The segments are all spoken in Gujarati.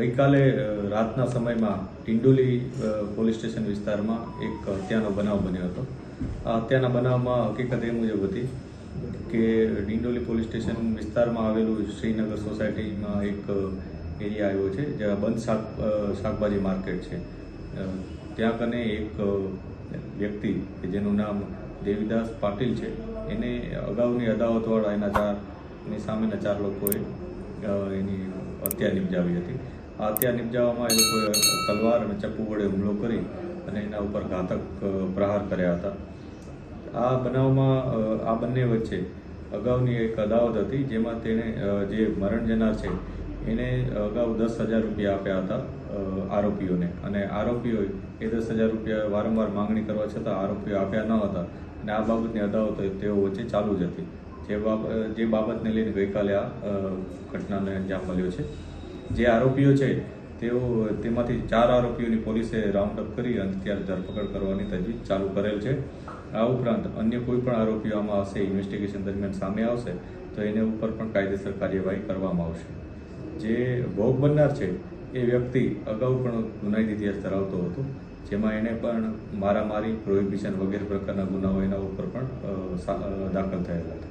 ગઈકાલે રાતના સમયમાં ટિંડોલી પોલીસ સ્ટેશન વિસ્તારમાં એક હત્યાનો બનાવ બન્યો હતો. આ હત્યાના બનાવમાં હકીકત એ મુજબ હતી કે ડિંડોલી પોલીસ સ્ટેશન વિસ્તારમાં આવેલું શ્રીનગર સોસાયટીમાં એક એરિયા આવ્યો છે, જ્યાં બંધ શાક શાકભાજી માર્કેટ છે. ત્યાં કને એક વ્યક્તિ કે જેનું નામ દેવીદાસ પાટીલ છે, એને અગાઉની અદાવતવાળા એના ચાર, એની સામેના ચાર લોકોએ એની હત્યા નિપજાવી હતી. આ હત્યા નિપજાવવામાં એ લોકોએ તલવાર અને ચપ્પુ વડે હુમલો કરી અને એના ઉપર ઘાતક પ્રહાર કર્યા હતા. આ બનાવમાં આ બંને વચ્ચે અગાઉની એક અદાવત હતી જેમાં તેણે જે મરણ જનાર છે, એને અગાઉ દસ હજાર રૂપિયા આપ્યા હતા આરોપીઓને. અને આરોપીઓએ એ દસ હજાર રૂપિયા વારંવાર માંગણી કરવા છતાં આરોપીઓ આપ્યા ન હતા. અને આ બાબતની અદાવત તેઓ વચ્ચે ચાલુ જ હતી. જે બાબત જે બાબતને લઈને ગઈકાલે આ ઘટનાને અંજામ મળ્યો છે. જે આરોપીઓ છે, તેઓ તેમાંથી ચાર આરોપીઓની પોલીસે રાઉન્ડ અપ કરી અને ત્યારે ધરપકડ કરવાની તજવીજ ચાલુ કરેલ છે. આ ઉપરાંત અન્ય કોઈ પણ આરોપીઓ આમાં હશે ઇન્વેસ્ટિગેશન દરમિયાન સામે આવશે, તો એને ઉપર પણ કાયદેસર કાર્યવાહી કરવામાં આવશે. જે ભોગ બનનાર છે, એ વ્યક્તિ અગાઉ પણ ગુનાહિત ઇતિહાસ ધરાવતો હતો, જેમાં એને પણ મારામારી પ્રોહિબિશન વગેરે પ્રકારના ગુનાઓ એના ઉપર પણ દાખલ થયેલા હતા.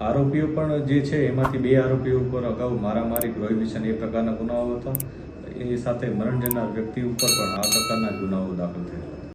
આરોપીઓ પણ જે છે, એમાંથી બે આરોપીઓ ઉપર અગાઉ મારામારી, પ્રોહિબિશન એ પ્રકારના ગુનાઓ હતા. એ સાથે મરણ જનાર વ્યક્તિ ઉપર પણ આ પ્રકારના ગુનાઓ દાખલ થયેલા